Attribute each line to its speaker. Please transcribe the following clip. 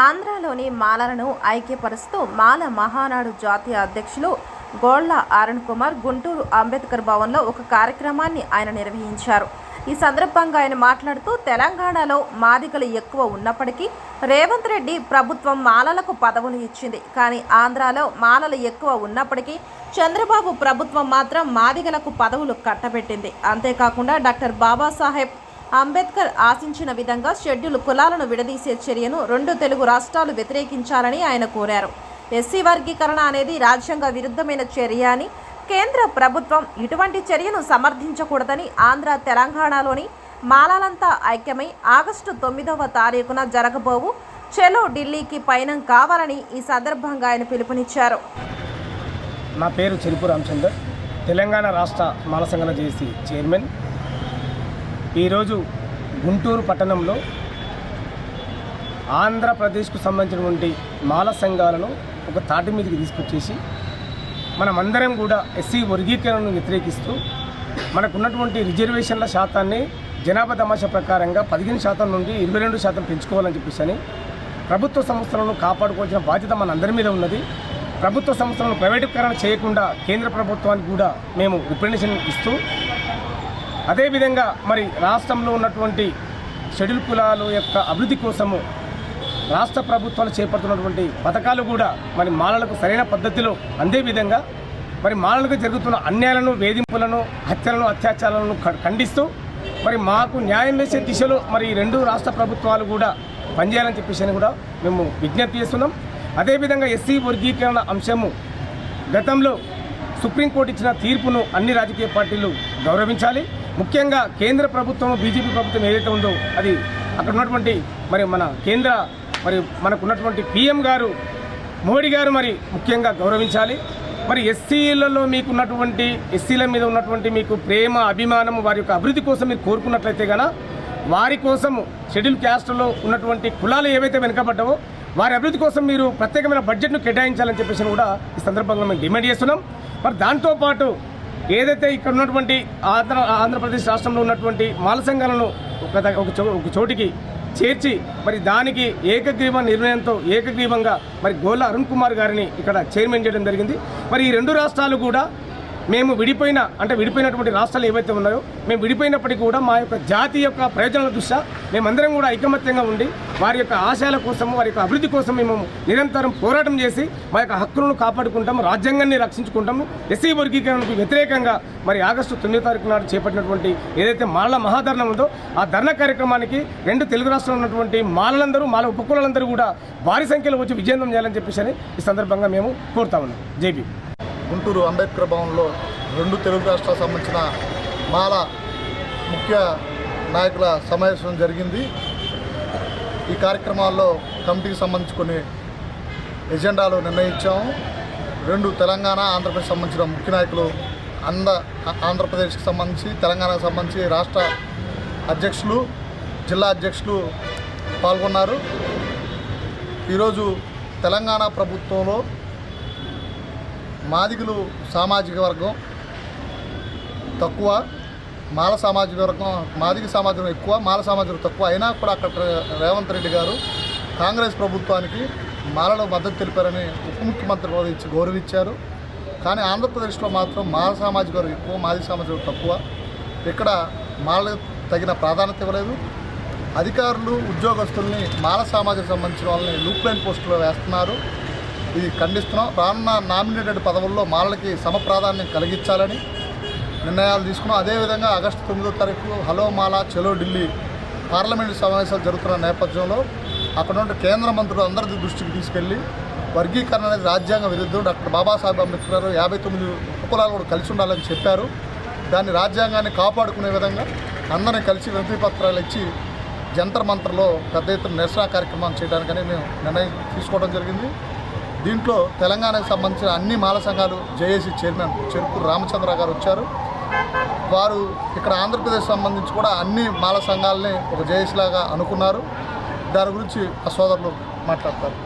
Speaker 1: ఆంధ్రాలోని మాలలను ఐక్యపరుస్తూ మాల మహానాడు జాతీయ అధ్యక్షులు గోళ్ళ అరుణ్ కుమార్ గుంటూరు అంబేద్కర్ భవన్లో ఒక కార్యక్రమాన్ని ఆయన నిర్వహించారు. ఈ సందర్భంగా ఆయన మాట్లాడుతూ తెలంగాణలో మాదిగలు ఎక్కువ ఉన్నప్పటికీ రేవంత్ రెడ్డి ప్రభుత్వం మాలలకు పదవులు ఇచ్చింది. కానీ ఆంధ్రాలో మాలలు ఎక్కువ ఉన్నప్పటికీ చంద్రబాబు ప్రభుత్వం మాత్రం మాదిగలకు పదవులు కట్టబెట్టింది. అంతేకాకుండా డాక్టర్ బాబాసాహెబ్ అంబేద్కర్ ఆశించిన విధంగా షెడ్యూల్ కులాలను విడదీసే చర్యను రెండు తెలుగు రాష్ట్రాలు వ్యతిరేకించాలని ఆయన కోరారు. ఎస్సీ వర్గీకరణ అనేది రాజ్యాంగ విరుద్ధమైన చర్య అని కేంద్ర ప్రభుత్వం ఇటువంటి చర్యను సమర్థించకూడదని ఆంధ్ర తెలంగాణలోని మాలాలంతా ఐక్యమై ఆగస్టు తొమ్మిదవ తారీఖున జరగబోవు చెలో ఢిల్లీకి పయనం కావాలని ఈ సందర్భంగా ఆయన పిలుపునిచ్చారు.
Speaker 2: నా పేరు చెరుపు రామచందర్. తెలంగాణ రాష్ట్ర మాల సంఘాల జేసీ చైర్మన్. ఈరోజు గుంటూరు పట్టణంలో ఆంధ్రప్రదేశ్కు సంబంధించినటువంటి మాల సంఘాలను ఒక తాటి మీదకి తీసుకొచ్చేసి మనమందరం కూడా ఎస్సీ వర్గీకరణను వ్యతిరేకిస్తూ మనకున్నటువంటి రిజర్వేషన్ల శాతాన్ని జనాభా తమాషా ప్రకారంగా పదిహేను శాతం నుండి ఇరవై రెండు శాతం పెంచుకోవాలని చెప్పేసి ప్రభుత్వ సంస్థలను కాపాడుకోవాల్సిన బాధ్యత మన అందరి మీద ఉన్నది. ప్రభుత్వ సంస్థలను ప్రైవేటీకరణ చేయకుండా కేంద్ర ప్రభుత్వానికి కూడా మేము రిప్రజెంటేషన్ ఇస్తూ అదేవిధంగా మరి రాష్ట్రంలో ఉన్నటువంటి షెడ్యూల్ కులాల యొక్క అభివృద్ధి కోసము రాష్ట్ర ప్రభుత్వాలు చేపడుతున్నటువంటి పథకాలు కూడా మరి మాలలకు సరైన పద్ధతిలో అందే విధంగా మరి మాలలకు జరుగుతున్న అన్యాయాలను వేధింపులను హత్యలను అత్యాచారాలను ఖండిస్తూ మరి మాకు న్యాయం వేసే దిశలో మరి రెండు రాష్ట్ర ప్రభుత్వాలు కూడా పనిచేయాలని చెప్పేసి అని కూడా మేము విజ్ఞప్తి చేస్తున్నాం. అదేవిధంగా ఎస్సీ వర్గీకరణ అంశము గతంలో సుప్రీంకోర్టు ఇచ్చిన తీర్పును అన్ని రాజకీయ పార్టీలు గౌరవించాలి. ముఖ్యంగా కేంద్ర ప్రభుత్వం బీజేపీ ప్రభుత్వం ఏదైతే ఉందో అది అక్కడ ఉన్నటువంటి మరి మన కేంద్ర మరి మనకు ఉన్నటువంటి పిఎం గారు మోడీ గారు మరి ముఖ్యంగా గౌరవించాలి. మరి ఎస్సీలలో మీకు ఉన్నటువంటి ఎస్సీల మీద ఉన్నటువంటి మీకు ప్రేమ అభిమానం వారి యొక్క అభివృద్ధి కోసం మీరు కోరుకున్నట్లయితే కనుక వారి కోసం షెడ్యూల్ క్యాస్ట్లో ఉన్నటువంటి కులాలు ఏవైతే వెనుకబడ్డావో వారి అభివృద్ధి కోసం మీరు ప్రత్యేకమైన బడ్జెట్ను కేటాయించాలని చెప్పేసి కూడా ఈ సందర్భంగా మేము డిమాండ్ చేస్తున్నాం. మరి దాంతోపాటు ఏదైతే ఇక్కడ ఉన్నటువంటి ఆంధ్ర ఆంధ్రప్రదేశ్ రాష్ట్రంలో ఉన్నటువంటి మాల సంఘాలను ఒక ఒక చో ఒక చోటికి చేర్చి మరి దానికి ఏకగ్రీవ నిర్ణయంతో ఏకగ్రీవంగా మరి గోల అరుణ్ కుమార్ గారిని ఇక్కడ చైర్మన్ చేయడం జరిగింది. మరి ఈ రెండు రాష్ట్రాలు కూడా మేము విడిపోయిన అంటే విడిపోయినటువంటి రాష్ట్రాలు ఏవైతే ఉన్నాయో మేము విడిపోయినప్పటికీ కూడా మా యొక్క జాతి యొక్క ప్రయోజనాల దృష్ట్యా మేమందరం కూడా ఐకమత్యంగా ఉండి వారి యొక్క ఆశయాల కోసం వారి యొక్క అభివృద్ధి కోసం మేము నిరంతరం పోరాటం చేసి మా యొక్క హక్కులను కాపాడుకుంటాం రాజ్యాంగాన్ని రక్షించుకుంటాము. ఎస్సీ వర్గీకరణకు వ్యతిరేకంగా మరి ఆగస్టు తొమ్మిదో తారీఖు నాడు చేపట్టినటువంటి ఏదైతే మాల మహాధర్ణం ఉందో ఆ ధర్నా కార్యక్రమానికి రెండు తెలుగు రాష్ట్రంలో ఉన్నటువంటి మాలలందరూ మాల ఉపకులందరూ కూడా భారీ సంఖ్యలో వచ్చి విజయంతం చేయాలని చెప్పేసి అని ఈ సందర్భంగా మేము కోరుతా ఉన్నాం. జేబీ
Speaker 3: గుంటూరు అంబేద్కర్ భవన్లో రెండు తెలుగు రాష్ట్రాలకు సంబంధించిన మాల ముఖ్య నాయకుల సమావేశం జరిగింది. ఈ కార్యక్రమాల్లో కమిటీకి సంబంధించి కొన్ని ఎజెండాలు నిర్ణయించాము. రెండు తెలంగాణ ఆంధ్రప్రదేశ్ సంబంధించిన ముఖ్య నాయకులు అంద ఆంధ్రప్రదేశ్కి సంబంధించి తెలంగాణకు సంబంధించి రాష్ట్ర అధ్యక్షులు జిల్లా అధ్యక్షులు పాల్గొన్నారు. ఈరోజు తెలంగాణ ప్రభుత్వంలో మాదిగులు సామాజిక వర్గం తక్కువ. మాల సామాజిక వర్గం మాదిగ సామాజికం ఎక్కువ మాల సామాజికం తక్కువ. అయినా కూడా అక్కడ రేవంత్ రెడ్డి గారు కాంగ్రెస్ ప్రభుత్వానికి మాలలో మద్దతు తెలిపారని ఉప ముఖ్యమంత్రి కూడా ఇచ్చి గౌరవించారు. కానీ ఆంధ్రప్రదేశ్లో మాత్రం మాల సామాజిక వర్గం ఎక్కువ మాదిగ సామాజిక తక్కువ. ఇక్కడ మాలకు తగిన ప్రాధాన్యత ఇవ్వలేదు. అధికారులు ఉద్యోగస్తుల్ని మాల సామాజిక సంబంధించిన వాళ్ళని లూప్లైన్ పోస్టులో వేస్తున్నారు. ఇది ఖండిస్తున్నాం. రానున్న నామినేటెడ్ పదవుల్లో మాలలకి సమప్రాధాన్యం కలిగించాలని నిర్ణయాలు తీసుకున్నాం. అదేవిధంగా ఆగస్టు తొమ్మిదో తారీఖు హలో మాలా చలో ఢిల్లీ పార్లమెంటు సమావేశాలు జరుగుతున్న నేపథ్యంలో అక్కడ ఉన్న కేంద్ర మంత్రులు అందరి దృష్టికి తీసుకెళ్ళి వర్గీకరణ అనేది రాజ్యాంగ విరుద్ధం. డాక్టర్ బాబాసాహెబ్ అంబేద్కర్ గారు యాభై తొమ్మిది ఉపకులాలు కూడా కలిసి ఉండాలని చెప్పారు. దాన్ని రాజ్యాంగాన్ని కాపాడుకునే విధంగా అందరిని కలిసి వినతి పత్రాలు ఇచ్చి జంతర్ మంత్రలో పెద్ద ఎత్తున నిరసన కార్యక్రమాలు చేయడానికని మేము నిర్ణయం తీసుకోవడం జరిగింది. దీంట్లో తెలంగాణకు సంబంధించిన అన్ని మాల సంఘాలు జేఏసీ చైర్మన్ చెరుకు రామచంద్ర గారు వచ్చారు. వారు ఇక్కడ ఆంధ్రప్రదేశ్ సంబంధించి కూడా అన్ని మాల సంఘాలని ఒక జేఏసీ లాగా అనుకున్నారు. దాని గురించి ఆ సోదరులు మాట్లాడతారు.